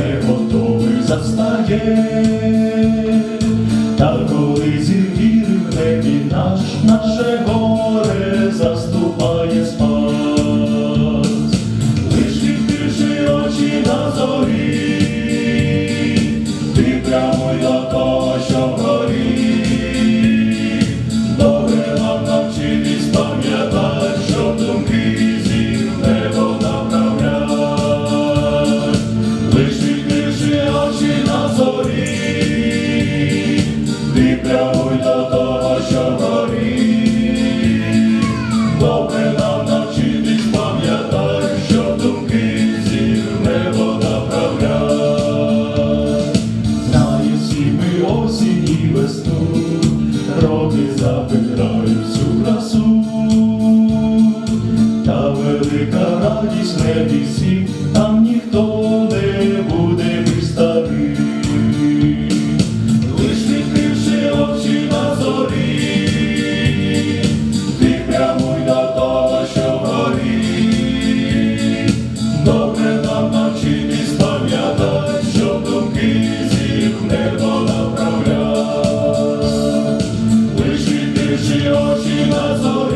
не готовий завстає, та коли зірвіри в небі наш, наше горе. горі, ти до того, що горі, добре нам навчитись, пам'ятай, що думки всі в небо направляй. Знає ми осінь і весну, роки забираю всю красу, та велика радість не всіх. de hoje nós.